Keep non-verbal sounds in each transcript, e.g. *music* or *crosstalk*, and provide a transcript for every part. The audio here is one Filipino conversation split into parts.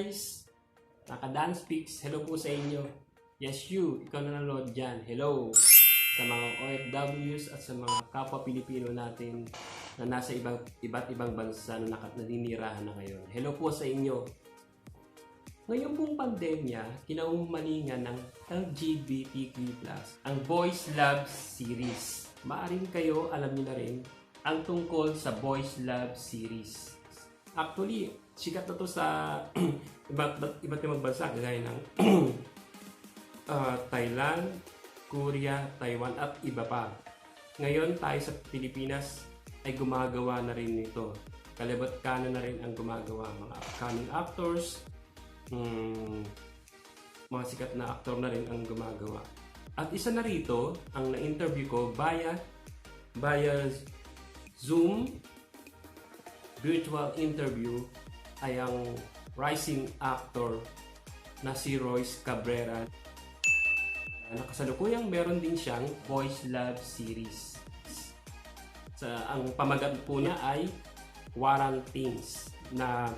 guys! Naka-dance pics, hello po sa inyo. Yes, you, ikaw na nanonood dyan. Hello! Sa mga OFWs at sa mga kapwa Pilipino natin na nasa ibang, iba't ibang bansa na naninirahan na ngayon. Hello po sa inyo. Ngayon pong pandemya, kinaumalingan ng LGBTQ+, ang Boys Love Series. Maaring kayo, alam niyo na rin, ang tungkol sa Boys Love Series. Actually, sikat na to sa *clears throat* iba't, iba't ibang bansa, gaya ng *clears throat* ah, Thailand, Korea, Taiwan, at iba pa. Ngayon, tayo sa Pilipinas ay gumagawa na rin nito. Kalibat kanan na rin ang gumagawa. Mga upcoming actors, hmm, mga sikat na aktor na rin ang gumagawa. At isa na rito, ang na-interview ko via, via Zoom virtual interview ay ang rising actor na si Royce Cabrera. Nakasalukuyang meron din siyang Voice Love series. Sa ang pamagat po niya ay Quarantines na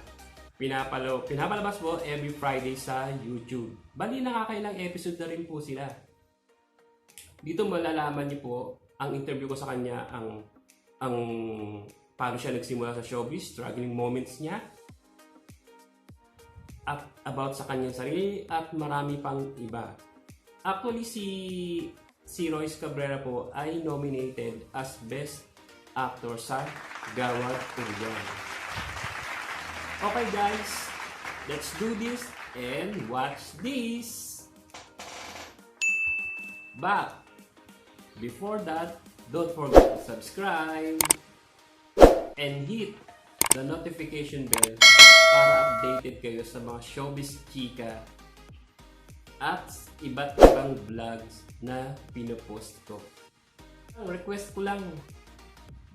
pinapalo, pinapalabas po every Friday sa YouTube. Bali nakakailang episode na rin po sila. Dito malalaman niyo po ang interview ko sa kanya ang ang paano siya nagsimula sa showbiz, struggling moments niya, at about sa kanyang sarili at marami pang iba. Actually, si si Royce Cabrera po ay nominated as Best Actor sa Gawad Urian. Okay guys, let's do this and watch this! But, before that, don't forget to subscribe and hit the notification bell para updated kayo sa mga showbiz chika at iba't ibang vlogs na pinopost ko. Ang request ko lang,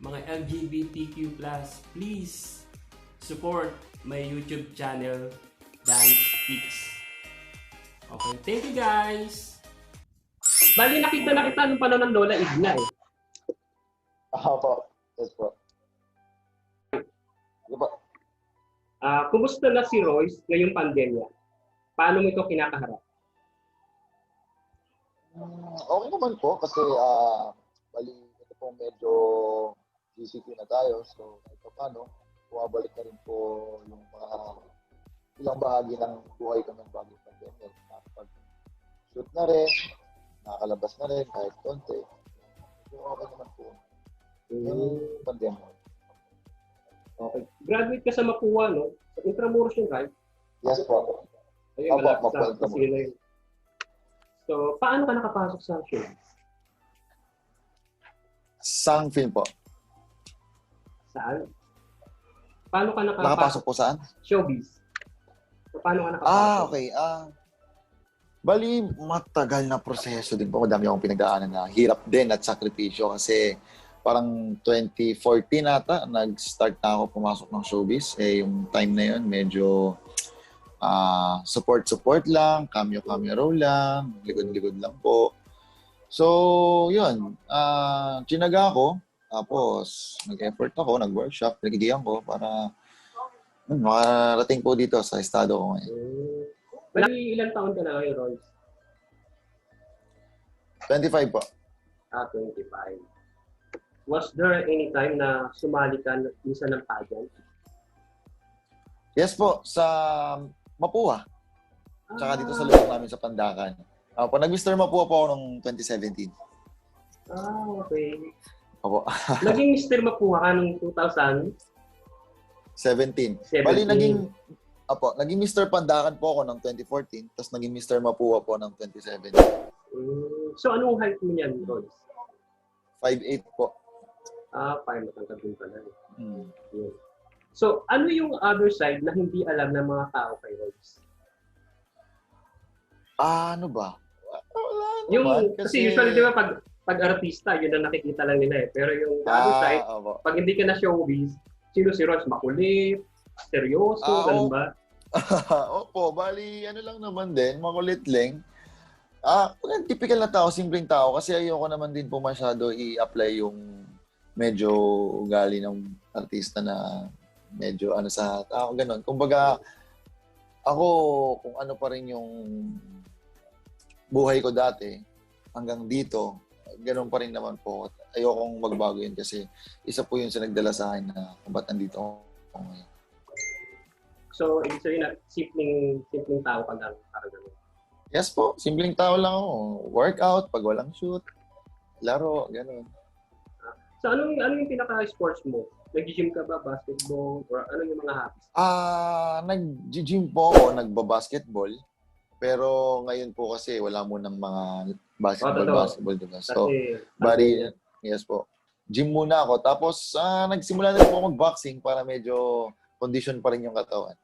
mga LGBTQ+, please support my YouTube channel, Dance Peaks. Okay, thank you guys! Bali, nakita na kita nung panahon ng Lola Igna eh. Ako po. Yes po. Sige Ah, kumusta na si Royce ngayong pandemya? Paano mo ito kinakaharap? Mm, okay naman po kasi ah bali ito po medyo GCQ na tayo so kahit pa paano bumabalik na rin po yung mga ilang bahagi ng buhay ko ng bagong pandemic. Nakapag shoot na rin, nakakalabas na rin kahit konti. So okay naman po yung pandemic. Okay. Graduate ka sa Mapua, no? Sa Intramuros yun, right? Yes po. Ayun, Opo, malapit sa. Pasila yun. So, paano ka nakapasok sa show? Sang film po. Saan? Paano ka nakapasok? Nakapasok po saan? Showbiz. So, paano ka nakapasok? Ah, okay. Ah, bali, matagal na proseso din po. Madami akong pinagdaanan na hirap din at sakripisyo kasi parang 2014 ata, nag-start na ako pumasok ng showbiz. Eh, yung time na yun, medyo ah, support-support lang, cameo-cameo role lang, likod-likod lang po. So, yun. Ah, chinaga ako. Tapos, nag-effort ako, nag-workshop, nagigiyan ko para yun, makarating po dito sa estado ko ngayon. Bali, ilang taon ka na ngayon, Royce? 25 po. Ah, 25. Was there any time na sumali ka minsan ng pageant? Yes po, sa Mapua. Tsaka dito sa Ah. lugar namin sa Pandakan. Uh, po, nag-Mr. Mapua po ako noong 2017. Ah, okay. Opo, *laughs* Naging Mr. Mapua ka nung 2017. 17. Bali, naging, opo, naging Mr. Pandakan po ako noong 2014, tapos naging Mr. Mapua po noong 2017. Mm, so, anong height mo niyan, Royce? 5'8 po. Ah, fine. Matangkad din pala. Yun. So, ano yung other side na hindi alam ng mga tao kay Royce? Ah, ano ba? Wala Yung, naman. kasi, usually, di ba, pag, pag artista, yun ang nakikita lang nila eh. Pero yung the other side, Ah, opo. pag hindi ka na showbiz, sino si Royce? Makulit, seryoso, Ah, ganun ba? *laughs* Opo, bali, ano lang naman din, makulit lang. Ah, uh, typical na tao, simpleng tao, kasi ayoko naman din po masyado i-apply yung medyo ugali ng artista na medyo ano sa tao, ganun. Kumbaga, ako, kung ano pa rin yung buhay ko dati, hanggang dito, ganun pa rin naman po. Ayokong magbago yun kasi isa po yun sa nagdala sa akin na kung ba't nandito ako ngayon. So, ibig sabihin na simpleng, simpleng tao ka lang. Parang ganun. Yes po, simpleng tao lang ako. Workout, pag walang shoot, laro, ganun. So, anong, ano yung pinaka-sports mo? Nag-gym ka ba? Basketball? Or ano yung mga hobbies? Ah, nag-gym po ako, nagba-basketball. Pero ngayon po kasi wala mo ng mga basketball, Oh, basketball, diba? So, Kasi, body, yes po. Gym muna ako. Tapos, ah, nagsimula na po mag-boxing para medyo condition pa rin yung katawan.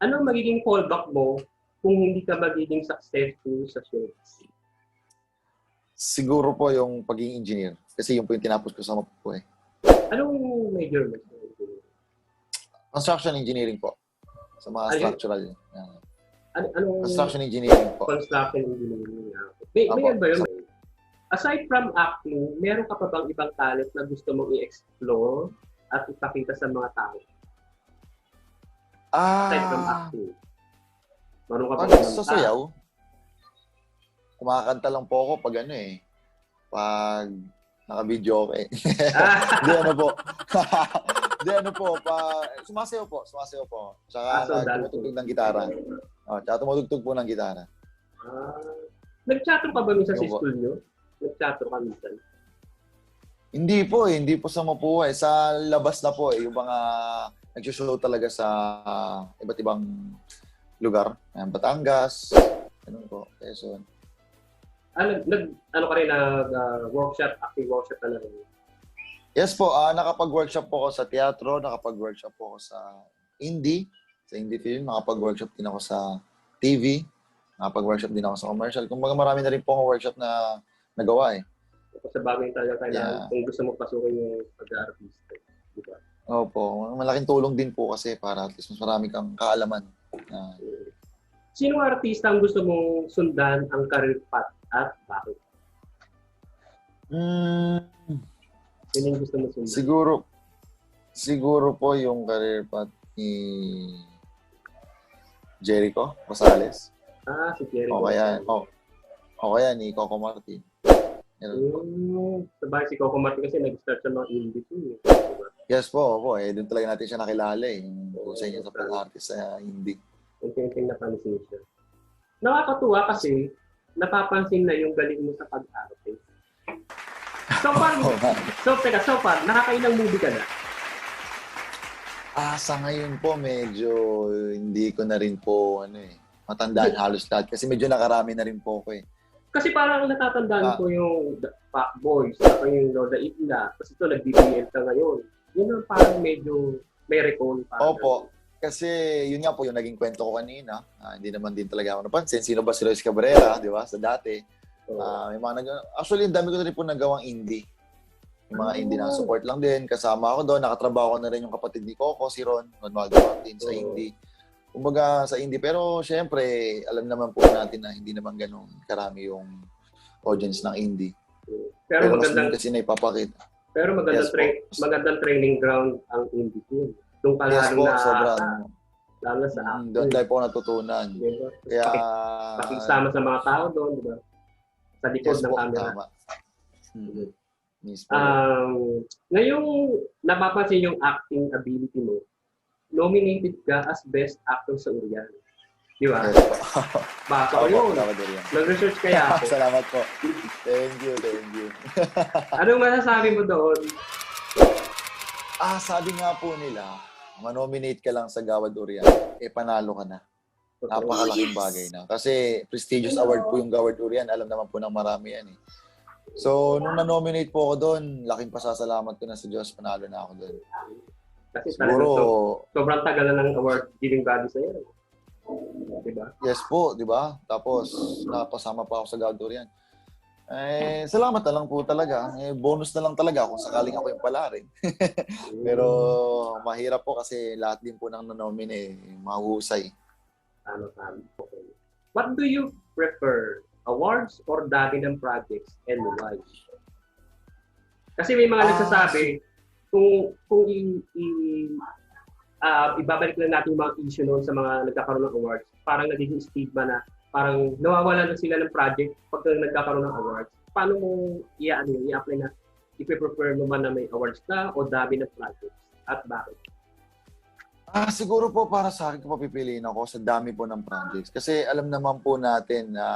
ano magiging fallback mo kung hindi ka magiging successful sa showbiz? Siguro po yung pagiging engineer. Kasi yun po yung tinapos ko sa po eh. Anong major mo? Construction engineering po. Sa mga Ayun. structural. ah, Ano, anong construction engineering po. construction engineering? ah? May, may Apo. ano ba yun? Aside from acting, meron ka pa bang ibang talent na gusto mong i-explore at ipakita sa mga tao? Aside from Ah, acting. Meron ka ba pag sa sayaw, kumakanta lang po ako pag ano eh. Pag naka-video okay. Ah, *laughs* Hindi ano po. *laughs* Hindi ano po. Pa, sumasayaw po. Sumasayaw po. Tsaka Ah, so uh, tumutugtog ng gitara. Oh, tsaka tumutugtog po ng gitara. ah. Nag-chatro ka ba minsan sa school nyo? Nag-chatro ka minsan? Hindi po eh. Hindi po sa mapuhay. Sa labas na po eh. Yung mga nag-show talaga sa ah, iba't ibang lugar. Ayan, Batangas. Ganun po. Quezon. Ah, nag, nag, ano ka rin, nag-workshop, acting workshop ka na rin. Yes po, ah nakapag-workshop po ako sa teatro, nakapag-workshop po ako sa indie, sa indie film, nakapag-workshop din ako sa TV, nakapag-workshop din ako sa commercial. Kumbaga marami na rin po akong workshop na nagawa eh. Sa bagay talaga kailangan Yeah. kung gusto mo pasukin yung pag-artista. Di ba? Opo, malaking tulong din po kasi para at least mas marami kang kaalaman. Ah, Sino artista ang gusto mong sundan ang career path at bakit? mm, Sino yung gusto mong sundan? siguro, siguro po yung career path ni Jericho Rosales. ah, si Jerry. O kaya, o, o kaya ni Coco Martin. Ganun po. Hmm, sa bagay si Coco Martin kasi nag-start sa mga indie too. eh. Diba? Yes po, po. Eh, doon talaga natin siya nakilala eh. Yung usay niya sa pag-artist sa hindi. Unti-unting napansin siya. Nakakatuwa kasi napapansin na yung galing mo sa pag-arte. *laughs* So far, so teka, so far, nakakailang movie ka na? Ah, sa ngayon po, medyo hindi ko na rin po, ano eh, matandaan halos lahat. Kasi medyo nakarami na rin po ako eh. Kasi parang natatandaan Ah. ko yung The Pac Boys, saka yung Lola Igla. Kasi ito, nag-BBL ka ngayon. Yun ang parang medyo may recall pa. Opo. Kasi yun nga po yung naging kwento ko kanina. Ah, hindi naman din talaga ako napansin. Sino ba si Royce Cabrera, di ba? Sa dati. Ah, may mga nag Actually, dami ko na rin po nagawang indie. Yung mga Ah. indie na support lang din. Kasama ako doon. Nakatrabaho ko na rin yung kapatid ni Coco, si Ron, Ronaldo Martin sa indie. Kumbaga sa indie. Pero syempre, alam naman po natin na hindi naman ganun karami yung audience ng indie. pero, Pero magandang, kasi na ipapakita. pero magandang, Yes tra- magandang training ground ang indie team. Doon ka Yes po, na, sobra. lalo na sa Mm, acting. Doon tayo po natutunan. Diba? Kaya, Pakisama sa mga tao doon, di ba? Sa likod yes ng po, camera. tama. Mm, mismo. Um, ngayong napapansin yung acting ability mo, nominated ka as Best Actor sa Urian. Di ba? yes. Baka Opo, *laughs* yun. Nag-research kaya *laughs* ako. Salamat po. Thank you, thank you. *laughs* Anong masasabi mo doon? Ah, sabi nga po nila, manominate ka lang sa Gawad Urian, eh panalo ka na. Napakalaking bagay na. Kasi prestigious award po yung Gawad Urian. Alam naman po ng marami yan eh. So, nung na-nominate po ako doon, laking pasasalamat ko na sa Diyos, panalo na ako doon. Kasi Siguro, so, sobrang tagal na ng award giving body sa'yo. Di ba? yes po, di ba? Tapos, napasama pa ako sa Gawad Urian. Eh, salamat na lang po talaga. Eh, bonus na lang talaga kung sakaling ako yung pala rin. *laughs* Pero, mahirap po kasi lahat din po ng nanomine, eh, mahusay. Tama, tama. Okay. What do you prefer? Awards or dami ng projects and why? Kasi may mga Ah, nagsasabi, kung kung i, i- ah, ibabalik lang natin yung mga issue noon sa mga nagkakaroon ng awards. Parang nagiging stigma na parang nawawala na sila ng project pag nagkakaroon ng awards. Paano mo i-ano yun, i-apply na i-prefer mo man na may awards na o dami ng projects at bakit? Ah, siguro po para sa akin kung papipiliin ako sa dami po ng projects. Kasi alam naman po natin na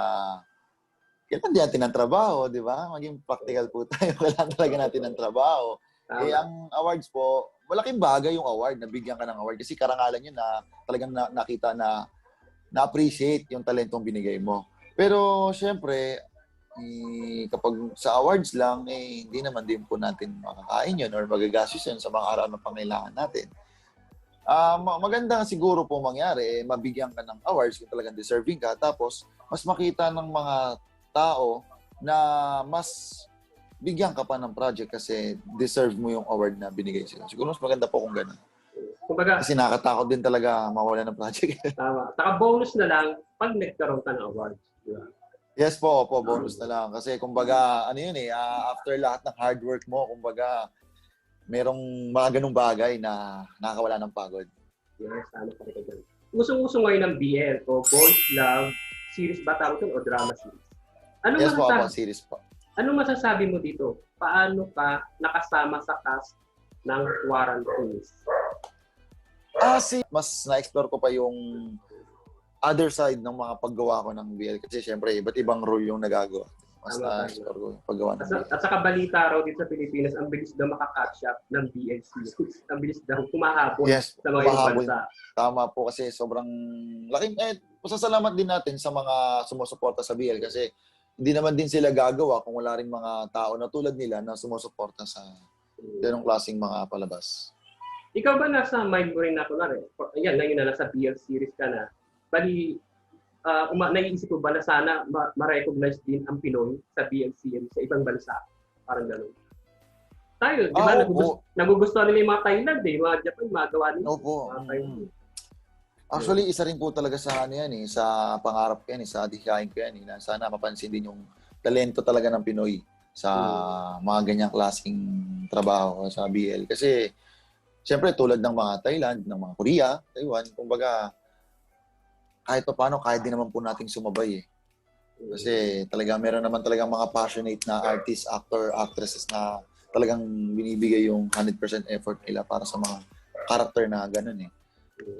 kailangan din natin ng trabaho, di ba? Maging practical po tayo. *laughs* Kailangan talaga natin ng trabaho. Tama. Eh, ang awards po, malaking bagay yung award, nabigyan ka ng award. Kasi karangalan yun na talagang na, nakita na na-appreciate yung talentong binigay mo. Pero, syempre, eh, kapag sa awards lang, eh, hindi naman din po natin makakain yun or magagastos yun sa mga araw na pangailangan natin. Ma- maganda siguro po mangyari, eh, mabigyan ka ng awards kung talagang deserving ka. Tapos, mas makita ng mga tao na mas bigyan ka pa ng project kasi deserve mo yung award na binigay sila. Siguro mas maganda po kung gano'n. Kumbaga, Kasi nakakatakot din talaga mawala ng project. *laughs* tama. Saka bonus na lang pag nagkaroon ka ng awards. Di ba? yes po, po, bonus na lang. Kasi kumbaga, ano yun eh, ah, after lahat ng hard work mo, kumbaga, merong mga ganung bagay na nakakawala ng pagod. Yes, tama pa rin dyan. Usong-uso ngayon ng BL o Boys Love series ba tawag yun o drama series? Ano Yes po, po, series po. ano masasabi mo dito? Paano ka nakasama sa cast ng Quarantines? Ah, si mas na-explore ko pa yung other side ng mga paggawa ko ng BL. Kasi syempre, iba't ibang role yung nagagawa. Mas Tama, na-explore ko yung paggawa ng At, BL. sa- at saka balita raw dito sa Pilipinas, ang bilis daw makakatch up ng BL series. *laughs* ang bilis daw kumahabol Yes, sa mga ibang bansa. Tama po kasi sobrang laking eh pasasalamat din natin sa mga sumusuporta sa BL kasi hindi naman din sila gagawa kung wala ring mga tao na tulad nila na sumusuporta sa ganong klaseng mga palabas. Ikaw ba nasa mind mo rin na kunwari, ayan, ngayon na nasa BL series ka na, bali, uh, uma, naiisip mo ba na sana ma- ma-recognize din ang Pinoy sa BL series sa ibang bansa? Parang gano'n. Tayo, di ba? Ah, nagugus- opo. nagugustuhan nila yung mga Thailand eh, mga Japan, magawa nila. Opo. Mga Mm. Thailand. Actually, isa rin po talaga sa ano yan eh, sa pangarap ko yan eh, sa adhikain ko yan eh, na sana mapansin din yung talento talaga ng Pinoy sa mga ganyang klaseng trabaho sa BL. Kasi, syempre, tulad ng mga Thailand, ng mga Korea, Taiwan, kumbaga, kahit pa paano, kahit din naman po nating sumabay eh. Kasi talaga, meron naman talagang mga passionate na artists, actor, actresses na talagang binibigay yung 100% effort nila para sa mga karakter na ganun eh.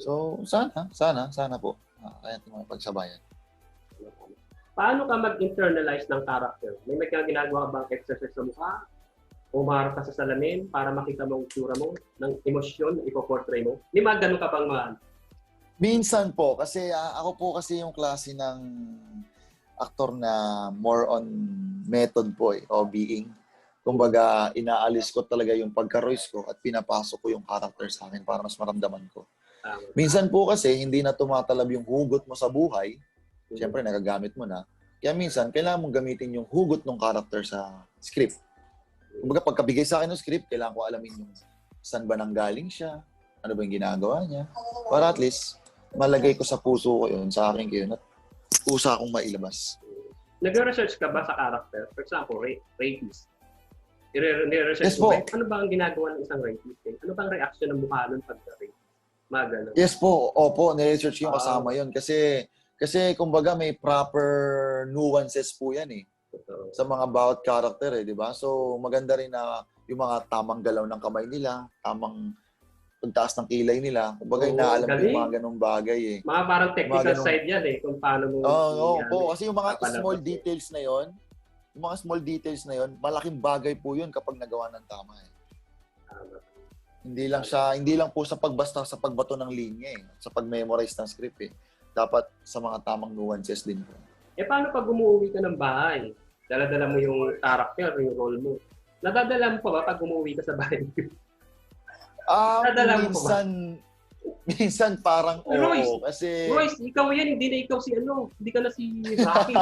So, sana, sana, sana po. Kaya natin mga pagsabayan. Paano ka mag-internalize ng character? May kang ginagawa bang exercise sa mukha? O maharap ka sa salamin para makita mo ang tsura mo ng emosyon na ipoportray mo? May mga ganun ka bang mga Minsan po, kasi ah, ako po kasi yung klase ng aktor na more on method po eh, o being. Kumbaga, inaalis ko talaga yung pagka-Royce ko at pinapasok ko yung character sa akin para mas maramdaman ko. Minsan po kasi, hindi na tumatalab yung hugot mo sa buhay. Siyempre, nagagamit mo na. Kaya minsan, kailangan mong gamitin yung hugot ng character sa script. Kumbaga, pagkabigay sa akin ng script, kailangan ko alamin yung saan ba nanggaling siya, ano ba yung ginagawa niya. Para at least, malagay ko sa puso ko yun, sa akin yun, at usa akong mailabas. Nagre-research ka ba sa character? For example, ra- rapist. Nire-research Yes mo po. ba? Ano ba ang ginagawa ng isang rapist? Eh? Ano ba ang reaction ng mukha nun pag rape? Mga. Yes po, opo, niresearch yung Ah. kasama yun. Kasi, kasi kumbaga may proper nuances po yan eh. Sa mga bawat character eh, di ba? So, maganda rin na yung mga tamang galaw ng kamay nila, tamang pagtaas ng kilay nila. Kumbaga, Oo, inaalam ko yung mga ganong bagay eh. Mga parang technical Mga ganun. side yan eh, kung paano mo... Oo, oh, i- po. Kasi yung mga small eh. details na yon, yung mga small details na yon, malaking bagay po yun kapag nagawa ng tama eh. Tama. Hindi lang siya, hindi lang po sa pagbasta sa pagbato ng linya eh, sa pag-memorize ng script eh. Dapat sa mga tamang nuances din po. Eh paano pag umuwi ka ng bahay? Dala-dala mo yung character, yung role mo. Nadadala mo pa ba pag umuwi ka sa bahay? Ah, Nadala mo pa ba? minsan, minsan parang oo. Royce, kasi, Royce, ikaw yan, hindi na ikaw si ano, hindi ka na si Rocky.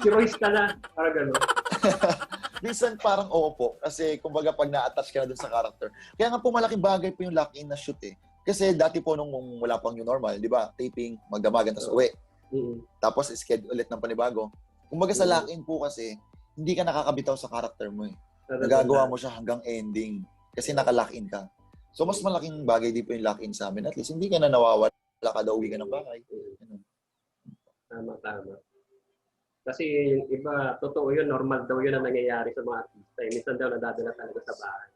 si Royce ka na. Parang gano'n. *laughs* minsan parang oo po. Kasi kumbaga pag na-attach ka na dun sa character. Kaya nga po malaking bagay po yung lock-in na shoot eh. Kasi dati po nung wala pang new normal, di ba? Taping, magdamagan, tapos uwi. Mm. Tapos schedule ulit ng panibago. Kumbaga sa Mm. lock-in po kasi, hindi ka nakakabitaw sa character mo eh. Nagagawa mo siya hanggang ending. Kasi naka-lock-in ka. So, mas malaking bagay din po yung lock-in sa amin. At least, hindi ka na nawawala kada uwi ka ng bahay. Ganun. Tama, tama. Kasi yung iba, totoo yun, normal daw yun ang nangyayari sa mga artista. Eh. Minsan daw nadadala talaga sa bahay.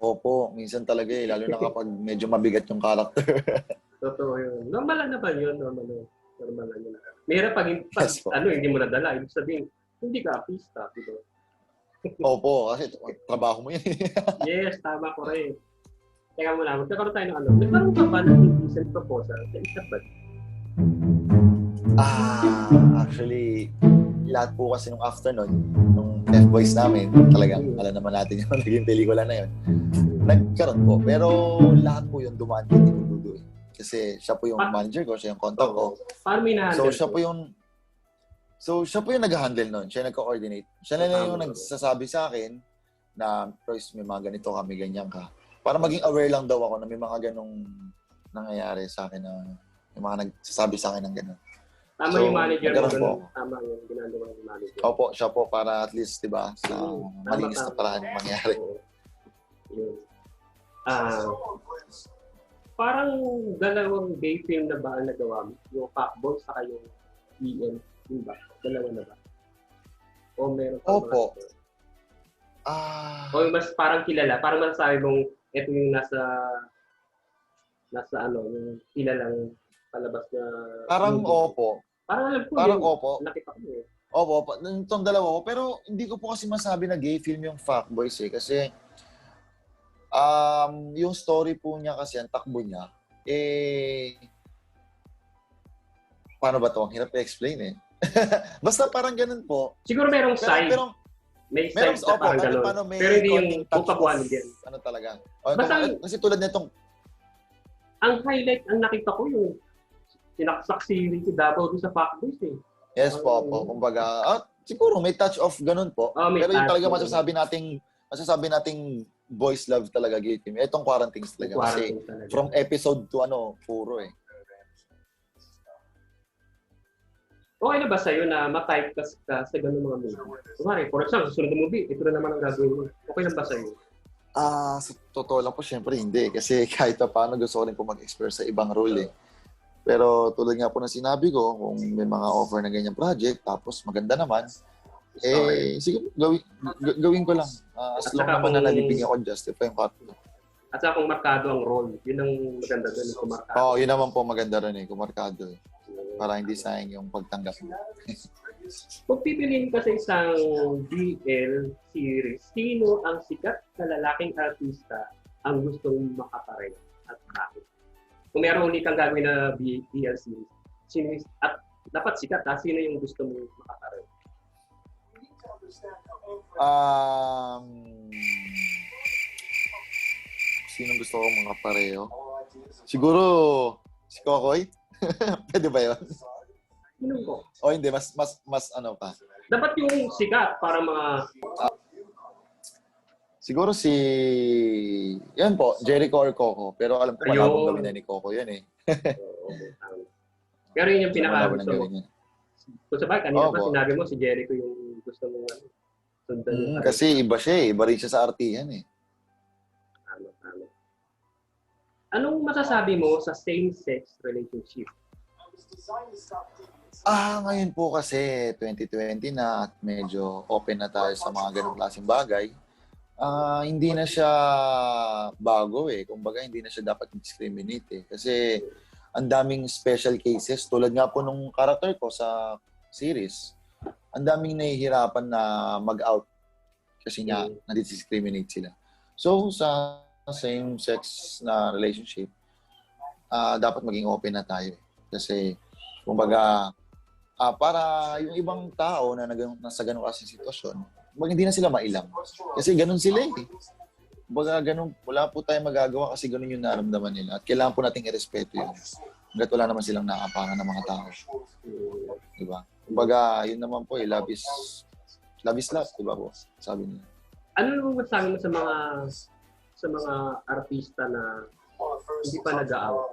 Opo, minsan talaga eh, lalo na kapag medyo mabigat yung character. *laughs* Totoo yun. Normal lang naman yun, normal yun. Normal lang yun. Mahirap pag, pag Yes ano, hindi mo nadala. Ibig sabihin, hindi ka artista. Di ba? Opo, kasi trabaho mo yun. *laughs* Yes, tama ko rin. Teka muna, magkakaroon tayo ng ano. Nagkaroon ka ba ng indecent proposal sa isang ba? ah, actually, lahat po kasi nung afternoon, nung F-Boys namin, talagang alam naman natin *laughs* yung naging pelikula na yun. Nagkaroon po. Pero lahat po yung dumaan kay Tito Dudu eh. Kasi siya po yung Ah. manager ko, siya yung contact ko. Paano may So siya po yung So siya po yung nag-handle nun. Siya nagko-coordinate. Siya na lang yung nagsasabi sa akin na, Royce, may mga ganito ka, may ganyan ka. Para maging aware lang daw ako na may mga ganong nangyayari sa akin na may mga nagsasabi sa akin ng gano'n. Tama So, yung manager mo. po ganun. Tama yung ginagawa ng manager. Opo, siya po para at least, di ba, sa Mm, malinis na paraan mangyari. Oo. Yun. Ah, parang dalawang gay film na ba ang nagawa mo? Yung Fuckboy saka yung EM. Yun ba? Dalawa na ba? O meron pa Opo. Ah, O yung mas parang kilala. Parang masasabi mong ito yung nasa nasa ano, yung kilalang palabas na parang movie. opo. Parang alam ko Parang yun. opo. Nakita ko eh. Opo, opo. Itong dalawa ko. Pero hindi ko po kasi masabi na gay film yung Fuckboys eh. Kasi um, yung story po niya kasi, ang takbo niya, eh, paano ba to? Ang hirap i-explain eh. *laughs* Basta parang ganun po. Siguro merong side. pero may meron, side na opo, parang paano may Pero hindi yung of- din. Ano talaga. O, Basta- kung- kasi tulad nitong, Ang highlight, ang nakita ko yung sinaksak si Ricky Davao doon sa Fuckboys eh. yes po, po. Kumbaga, ah, siguro may touch of ganun po. Oh, pero yung talaga masasabi nating, masasabi nating boys love talaga gay film. Itong quarantines talaga. Kasi Quarantine talaga. From episode to ano, puro eh. Okay na ba sa'yo na ma-typecast ka sa ganung mga movie? Kumari, for example, susunod na movie, ito na naman ang gagawin mo. Okay na ba sa'yo? Ah, sa totoo lang po, syempre hindi. Kasi *laughs* kahit pa paano gusto ko rin po mag-explore sa ibang role eh. Pero tulad nga po na sinabi ko, kung may mga offer na ganyang project, tapos maganda naman, eh, sige, gawin, g- gawin ko lang. Ah, as long naman na kung- nalibigyan ko, justify yung cut. At saka kung markado ang role, yun ang maganda doon, kung markado. Oo, oh, yun naman po maganda rin eh, kumarkado eh. Para hindi sayang yung pagtanggap mo. *laughs* Kung pipiliin ka sa isang BL series, sino ang sikat na lalaking artista ang gustong makapare at bakit? Kung meron ulit kang gagawin na BL series, sino at dapat sikat ha, sino yung gusto mo makapare? Um, sinong gusto ko mga pareho? Siguro, si Kokoy? *laughs* Pwede ba yun? Sino ko? O hindi, mas, mas, mas ano pa. Dapat yung sikat para mga Siguro si, yan po, Jericho or Coco. Pero alam ko malabong gawin na ni Coco yan eh. *laughs* Pero yun yung pinaka Malabong Kung sabay, kanina pa Opo. sinabi mo si Jericho yung gusto mo ano, sundan Mm, kasi iba siya eh. Iba rin siya sa artihan eh. Tama, tama. Anong masasabi mo sa same-sex relationship? Ah, ngayon po kasi 2020 na at medyo open na tayo sa mga ganong klaseng bagay. Ah, hindi na siya bago eh. Kumbaga, hindi na siya dapat discriminate eh. Kasi ang daming special cases tulad nga po nung character ko sa series. Ang daming nahihirapan na mag-out kasi nga Mm. na-discriminate sila. So, sa same-sex na relationship, ah dapat maging open na tayo. eh. Kasi, kumbaga, ah para yung ibang tao na nasa ganong klaseng sitwasyon, kumbaga hindi na sila mailang. Kasi ganun sila eh. Kumbaga ganun, wala po tayong magagawa kasi ganun yung naramdaman nila. At kailangan po nating irespeto yun. Hanggat wala naman silang nakapangan ng mga tao. Di ba? Kumbaga, yun naman po eh, love is, love is love, di ba po? Sabi nila. Ano naman masasabi mo sa mga sa mga artista na hindi pa nag-out?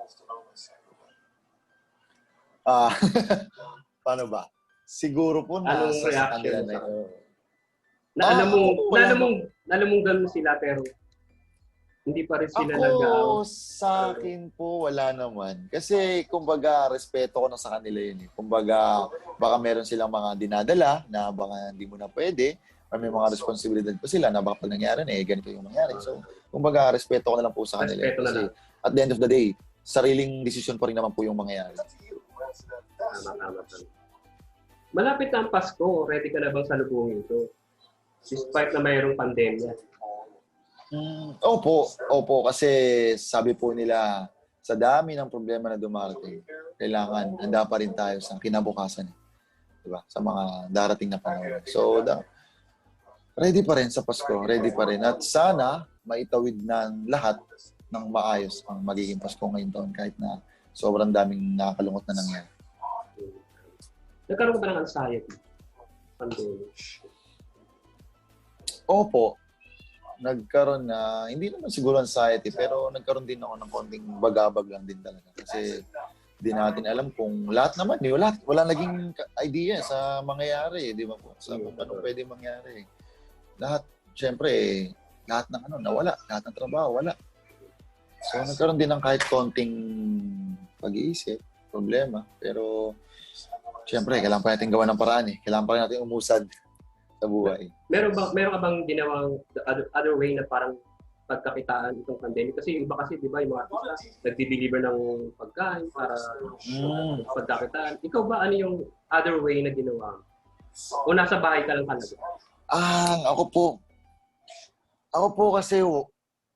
Ah, *laughs* paano ba? Siguro po Anong nasa sa kanila na yun. Na Ah, alam mo, ako po, na alam mo, na alam mo ganun sila pero Hindi pa rin sila nag-aaway. Ako, sa akin po, wala naman. Kasi, kumbaga, respeto ko na sa kanila yun. Eh. Kumbaga, baka meron silang mga dinadala na baka hindi mo na pwede or may mga responsibilidad pa sila na baka pag nangyari na eh, ganito yung mangyari. So, kumbaga, respeto ko na lang po sa kanila. Respeto na Kasi, lang. at the end of the day, sariling desisyon pa rin naman po yung mangyayari. Tama, tama, tama. Malapit na ang Pasko. Ready ka na bang salubungin ito? Despite na mayroong pandemya. Mm, opo, opo. Kasi sabi po nila, sa dami ng problema na dumarating, kailangan handa pa rin tayo sa kinabukasan. eh. Diba? Sa mga darating na panahon. So, da, ready pa rin sa Pasko. Ready pa rin. At sana, maitawid ng lahat ng maayos ang magiging Pasko ngayong taon kahit na sobrang daming nakakalungkot na nangyari. Nagkaroon ka ba ng anxiety? Pandemya. Opo, nagkaroon na, hindi naman siguro anxiety, pero nagkaroon din ako ng konting bagabag lang din talaga. Kasi di natin alam kung lahat naman, di, wala, wala naging idea sa mangyayari, di ba po? Sa kung ano pwede mangyari. Lahat, syempre, eh, lahat ng ano, nawala. Lahat ng trabaho, wala. So, nagkaroon din ng kahit konting pag-iisip, problema. Pero, syempre, kailangan pa natin gawa ng paraan eh. Kailangan pa rin natin umusad sa buhay. Meron ba meron ka bang ginawang the other, other way na parang pagkakitaan itong pandemic? Kasi yung iba kasi, di ba, yung mga artista, nagdi-deliver ng pagkain para Mm. pagkakitaan. Ikaw ba, ano yung other way na ginawa? mo? O nasa bahay ka lang talaga? Ah, ako po. Ako po kasi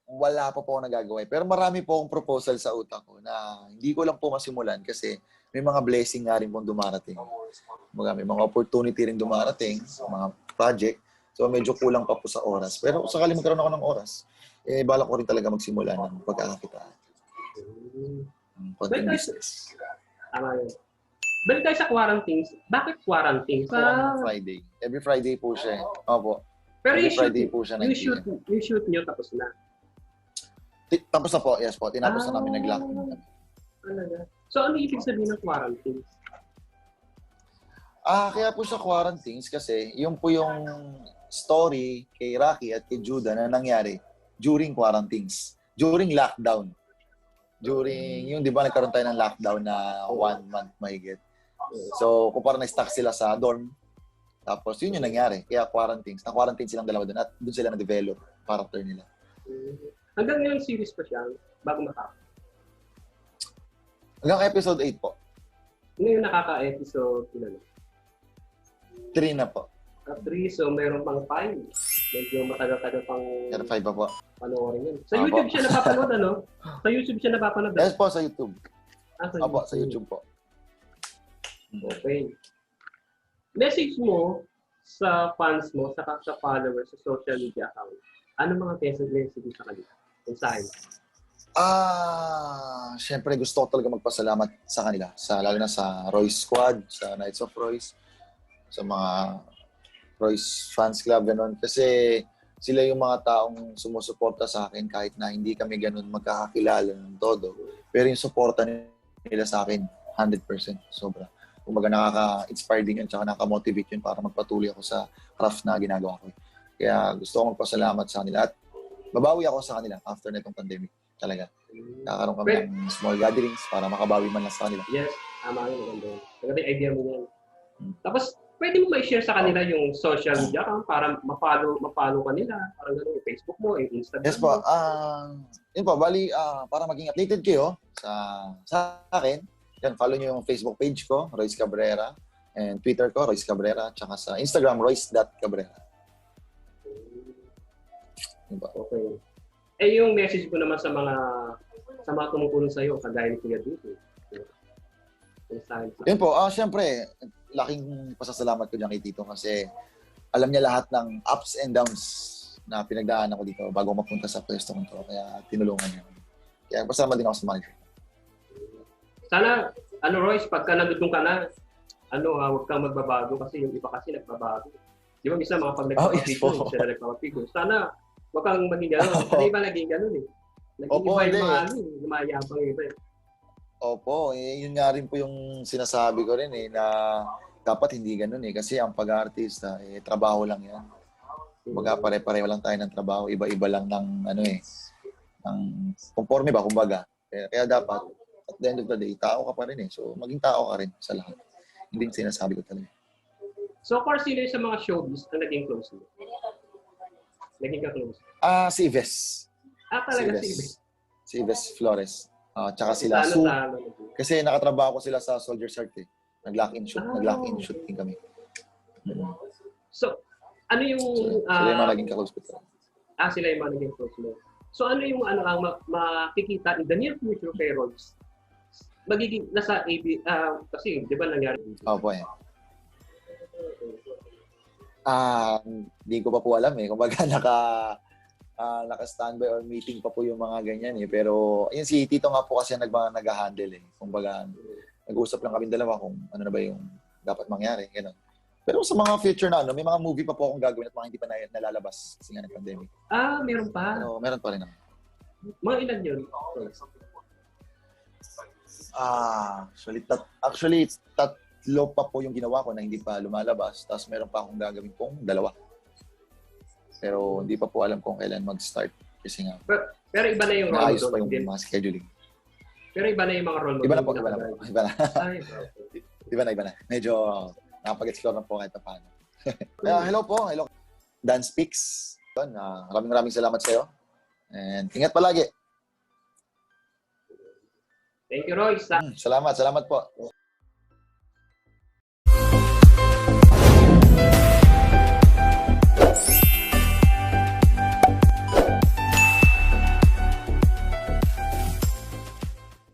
wala pa po ako nagagawa. eh. Pero marami po akong proposal sa utak ko na hindi ko lang po masimulan kasi may mga blessing nga rin pong dumarating. Mga, may mga opportunity rin dumarating, mga project. So medyo kulang pa po sa oras. Pero sakali magkaroon ako ng oras, eh balak ko rin talaga magsimula ng pagkakakitaan. Ng Content Wait, business. Tama yun. Balik tayo sa quarantines. Bakit quarantine? So, Sa... Friday. Every Friday po siya. eh. Opo. Pero Every you shoot, Friday po siya. you 9 shoot, you shoot nyo tapos na. Ti- Tapos na po. Yes po. Tinapos na Ah. namin nag-lockdown kami. Talaga. So ano ibig sabihin ng quarantine? Ah, kaya po siya quarantines kasi yung po yung story kay Rocky at kay Judah na nangyari during quarantines. During lockdown. During, yung di ba nagkaroon tayo ng lockdown na one month mahigit. So, kung parang na-stuck sila sa dorm, tapos yun yung nangyari. Kaya quarantines. Na-quarantine silang dalawa doon at doon sila na-develop character nila. Hanggang ngayon series pa siya bago matapos. Hanggang episode 8 po. Ngayon nakaka-episode ilan? 3 na po. At 3, so meron pang 5. Medyo matagal-tagal pang Pero 5 pa po. panoorin yun. Sa Apo. *laughs* YouTube siya napapanood, ano? Sa YouTube siya napapanood. Yes po, sa YouTube. Ah, sa Apo, sa YouTube po. Okay. Message mo sa fans mo, sa, sa followers, sa social media account. Ano mga message message mo sa kanila? Mensahe mo. Ah, syempre gusto ko talaga magpasalamat sa kanila, sa lalo na sa Royce Squad, sa Knights of Royce, sa mga Royce Fans Club ganun kasi sila yung mga taong sumusuporta sa akin kahit na hindi kami ganun magkakakilala ng todo. Pero yung suporta nila sa akin 100% sobra. Kumbaga nakaka-inspire din yun, tsaka nakaka-motivate yun para magpatuloy ako sa craft na ginagawa ko. Kaya gusto ko magpasalamat sa kanila at babawi ako sa kanila after na itong pandemic. Talaga. Nakakaroon kami Pwede- ng small gatherings para makabawi man lang sa kanila. Yes, tama yun. Maganda yun. Maganda yung idea mo yan. Hmm. Tapos, pwede mo ma-share sa kanila yung social media account para ma-follow, ma-follow kanila. Parang gano'n, yung Facebook mo, yung Instagram Yes po. Ah, yun po, bali, ah, para maging updated kayo sa, sa akin, yan, follow nyo yung Facebook page ko, Royce Cabrera, and Twitter ko, Royce Cabrera, tsaka sa Instagram, Royce.cabrera. Yun po. Okay. Eh, yung message ko naman sa mga sa mga tumutulong sa'yo, kagaya ni Kuya sa Yun po, ah, syempre, laking pasasalamat ko dyan kay Tito kasi alam niya lahat ng ups and downs na pinagdaanan ko dito bago mapunta sa pwesto ko to. Kaya tinulungan niya. ako. Kaya pasama din ako sa manager. Sana, ano Royce, pagka nandun ka na, ano ha, huwag kang magbabago kasi yung iba kasi nagbabago. Di ba, minsan mga pag Oh, yes nagpapapigil, sila nagpapapigil. Sana, huwag kang maging gano'n. Oo. Kasi iba naging gano'n eh. Naging Opo, iba yung mga ano, eh, lumayabang yung iba eh. Opo, eh, yun nga rin po yung sinasabi ko rin eh, na dapat hindi ganun eh. Kasi ang pag-artista, eh, trabaho lang yan. Kumbaga pare-pareho lang tayo ng trabaho. Iba-iba lang ng ano eh. ang conforme ba, kumbaga. Kaya, kaya dapat, at the end of the day, tao ka pa rin eh. So, maging tao ka rin sa lahat. Hindi yung sinasabi ko talaga. So far, sino yung sa mga showbiz na naging close mo? Naging ka-close. Ah, si Ives. Ah, Si talaga si Ives. Si Ives Flores. Ah, tsaka sila Talo, Su. talo. Kasi nakatrabaho ko sila sa Soldier's Heart eh. Nag-lock-in shoot. Ah. Nag-lock-in shoot din kami. Mm. So, ano yung... So, sila yung ah, mga naging kaklose ko talaga. ah, sila yung mga naging close mo. So, ano yung ano ang ma- makikita in the near future kay Rolls? Magiging nasa AB, ah, kasi di ba nangyari? Opo eh. Ah, hindi ko pa po alam eh. Kumbaga *laughs* naka ah, naka-standby or meeting pa po yung mga ganyan eh. Pero yun si Tito nga po kasi nag nag-handle eh. Kumbaga nag-usap lang kami dalawa kung ano na ba yung dapat mangyari. Ganun. Pero sa mga future na ano, may mga movie pa po akong gagawin at mga hindi pa na, nalalabas kasi nga ng pandemic. Ah, meron pa. Pero meron pa rin naman. Mga ilan yun? Ah, actually, tat, actually, tatlo pa po yung ginawa ko na hindi pa lumalabas. Tapos meron pa akong gagawin pong dalawa. Pero hindi pa po alam kung kailan mag-start. Kasi nga, Pero iba na yung role doon. pa yung mga scheduling. Pero iba na yung mga role mo. Iba na po, iba na po. Iba na. Ay. *laughs* Iba na, iba na. Medyo nakapag-explore na po kahit pa paano. Kaya *laughs* hello po, hello. Dan Speaks. Yun, ah, maraming maraming salamat sa iyo. And ingat palagi. Thank you, Roy. Sa Hmm, salamat, salamat po.